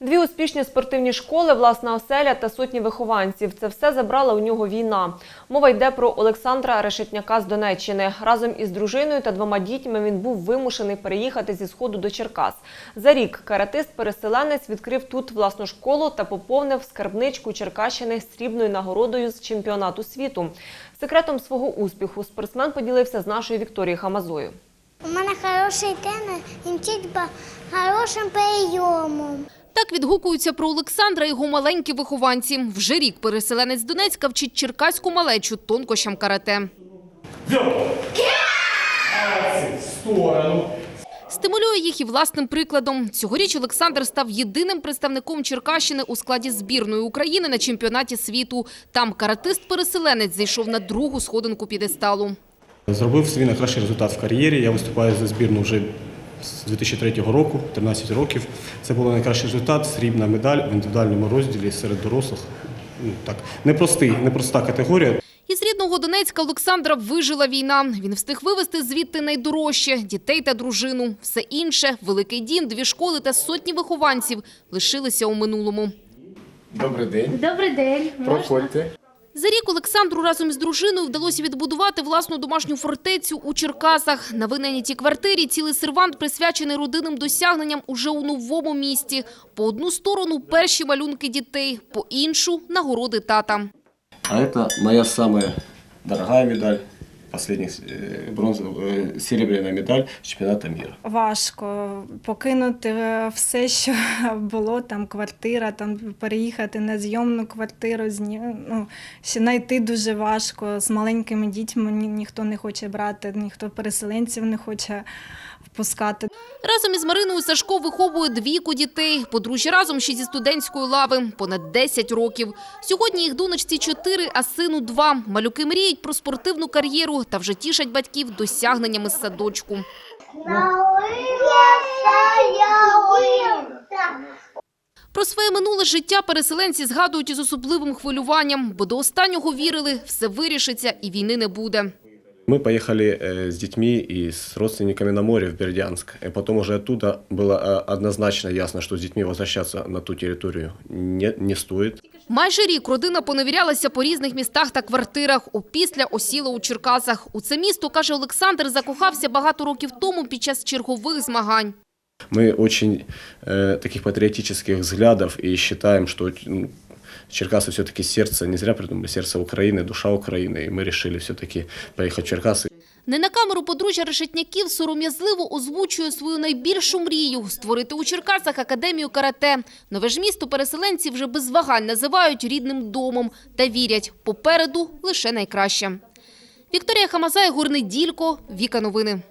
Дві успішні спортивні школи, власна оселя та сотні вихованців. Це все забрала у нього війна. Мова йде про Олександра Решетняка з Донеччини. Разом із дружиною та двома дітьми він був вимушений переїхати зі сходу до Черкас. За рік каратист-переселенець відкрив тут власну школу та поповнив скарбничку Черкащини срібною нагородою з чемпіонату світу. Секретом свого успіху спортсмен поділився з нашою Вікторією Хамазою. У мене хороший тренер, він вчить хорошим прийомом. Так відгукуються про Олександра його маленькі вихованці. Вже рік переселенець Донецька вчить черкаську малечу тонкощам карате. Стимулює їх і власним прикладом. Цьогоріч Олександр став єдиним представником Черкащини у складі збірної України на чемпіонаті світу. Там каратист-переселенець зайшов на другу сходинку підесталу. Зробив свій найкращий результат в кар'єрі. Я виступаю за збірну вже з 2003 року, 13 років. Це був найкращий результат, срібна медаль в індивідуальному розділі серед дорослих. Ну, так, непростий, непроста категорія. Із рідного Донецька Олександра вижила війна. Він встиг вивезти звідти найдорожче – дітей та дружину. Все інше – великий дім, дві школи та сотні вихованців – лишилися у минулому. Добрий день. Добрий день. Проходьте. За рік Олександру разом із дружиною вдалося відбудувати власну домашню фортецю у Черкасах. На винайнятій квартирі цілий сервант присвячений родинним досягненням уже у новому місті. По одну сторону – перші малюнки дітей, по іншу – нагороди тата. А це моя самая дорогая медаль, последняя э, бронзовая, э, медаль чемпионата мира. Важко покинути е, все, що було там, квартира, там переїхати на зйомну квартиру, зні... ну, ще знайти дуже важко. З маленькими дітьми ні, ніхто не хоче брати, ніхто переселенців не хоче впускати. Разом із Мариною Сашко виховує двійку дітей. Подружжя разом ще зі студентської лави. Понад 10 років. Сьогодні їх донечці 4, а сину 2. Малюки мріють про спортивну кар'єру та вже тішать батьків досягненнями з садочку. Про своє минуле життя переселенці згадують із особливим хвилюванням, бо до останнього вірили, все вирішиться і війни не буде. Мы поехали э, с детьми и с родственниками на море в Бердянск. И потом уже оттуда было э, однозначно ясно, что с детьми возвращаться на ту территорию не, не стоит. Майже рік родина поневірялася по різних містах та квартирах. Опісля осіла у Черкасах. У це місто, каже Олександр, закохався багато років тому під час чергових змагань. Мы очень э, таких патриотических взглядов и считаем, что ну, Черкасы все-таки сердце, не зря придумали, сердце Украины, душа Украины. И мы решили все-таки поехать в Черкасы. Не на камеру подружжя Решетняків сором'язливо озвучує свою найбільшу мрію – створити у Черкасах академію карате. Нове ж місто переселенці вже без вагань називають рідним домом та вірять – попереду лише найкраще. Вікторія Хамазай, Ігор Неділько, Віка Новини.